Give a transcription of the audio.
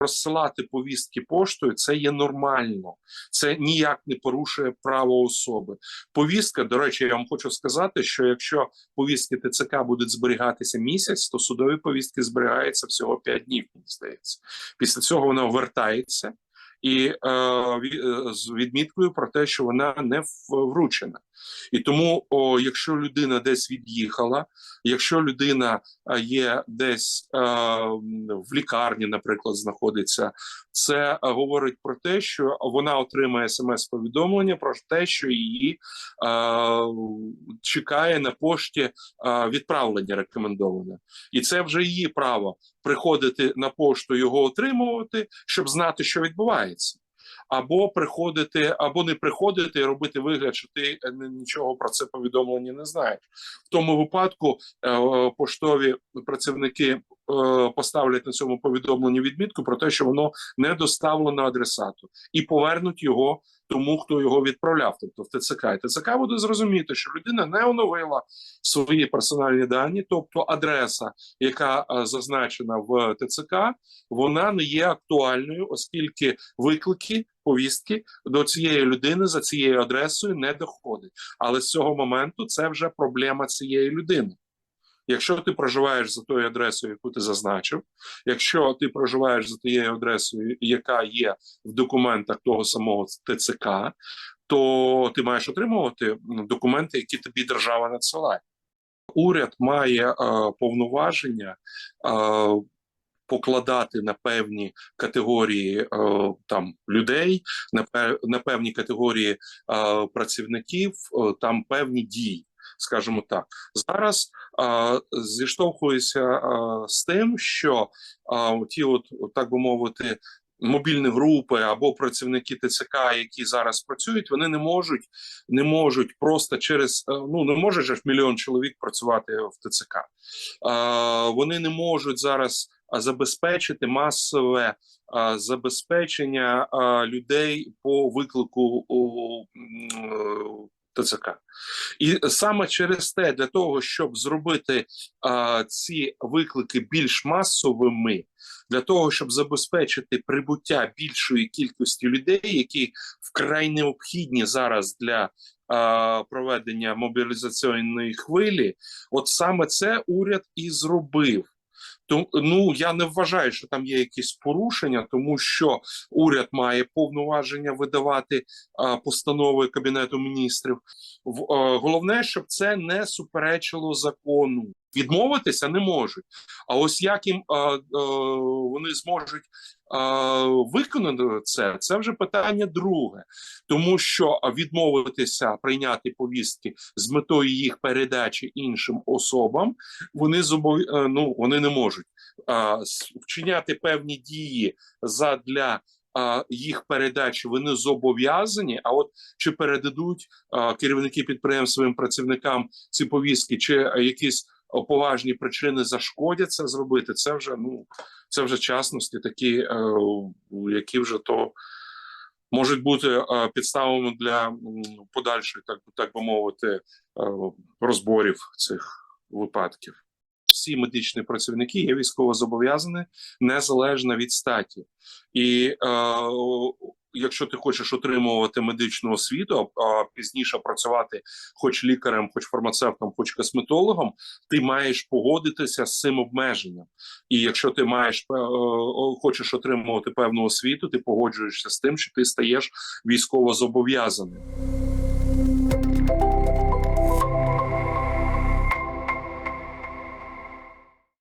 розсилати повістки поштою це є нормально, це ніяк не порушує право особи. Повістка, до речі, я вам хочу сказати, що якщо повістки ТЦК будуть зберігатися місяць, то судові повістки зберігаються всього 5 днів. Мені здається, після цього вона вертається. І е, е, з відміткою про те, що вона не вручена, і тому, о, якщо людина десь від'їхала, якщо людина е, є десь е, в лікарні, наприклад, знаходиться, це говорить про те, що вона отримає смс-повідомлення про те, що її е, чекає на пошті відправлення рекомендоване, і це вже її право приходити на пошту, його отримувати, щоб знати, що відбувається. Або приходити, або не приходити і робити вигляд, що ти е, нічого про це повідомлення не знаєш. В тому випадку е, поштові працівники е, поставлять на цьому повідомленні відмітку про те, що воно не доставлено адресату, і повернуть його тому, хто його відправляв, тобто в ТЦК. І ТЦК буде зрозуміти, що людина не оновила свої персональні дані, тобто адреса, яка е, зазначена в ТЦК, вона не є актуальною, оскільки виклики. Повістки до цієї людини за цією адресою не доходить. Але з цього моменту це вже проблема цієї людини. Якщо ти проживаєш за тою адресою, яку ти зазначив, якщо ти проживаєш за тією адресою, яка є в документах того самого ТЦК, то ти маєш отримувати документи, які тобі держава надсилає. Уряд має е, повноваження. Е, Покладати на певні категорії е, там людей, на, пе- на певні категорії е, працівників, е, там певні дії, скажімо так. Зараз е, зіштовхуюся е, з тим, що е, ті, от, так би мовити, мобільні групи або працівники ТЦК, які зараз працюють, вони не можуть, не можуть просто через е, ну не може ж мільйон чоловік працювати в ТЦК. Е, вони не можуть зараз забезпечити масове забезпечення а, людей по виклику ТЦК. І саме через те, для того, щоб зробити а, ці виклики більш масовими, для того, щоб забезпечити прибуття більшої кількості людей, які вкрай необхідні зараз для а, проведення мобілізаційної хвилі, от саме це уряд і зробив. Ну я не вважаю, що там є якісь порушення, тому що уряд має повноваження видавати а, постанови кабінету міністрів. В, а, головне, щоб це не суперечило закону. Відмовитися не можуть. А ось як їм а, а, вони зможуть а, виконати це, це вже питання друге, тому що відмовитися прийняти повістки з метою їх передачі іншим особам, вони зобов... е, ну, вони не можуть а, вчиняти певні дії задля їх передачі. Вони зобов'язані. А от чи передадуть а, керівники підприємств своїм працівникам ці повістки, чи якісь поважні причини зашкодять це зробити, це вже ну це вже частності, такі, е, які вже то. Можуть бути е, підставами для подальшої, так, так би мовити, е, розборів цих випадків. Всі медичні працівники є військовозобов'язані незалежно від статі. І е, якщо ти хочеш отримувати медичну освіту, а, пізніше працювати хоч лікарем, хоч фармацевтом, хоч косметологом, ти маєш погодитися з цим обмеженням. І якщо ти маєш е, хочеш отримувати певну освіту, ти погоджуєшся з тим, що ти стаєш військовозобов'язаним.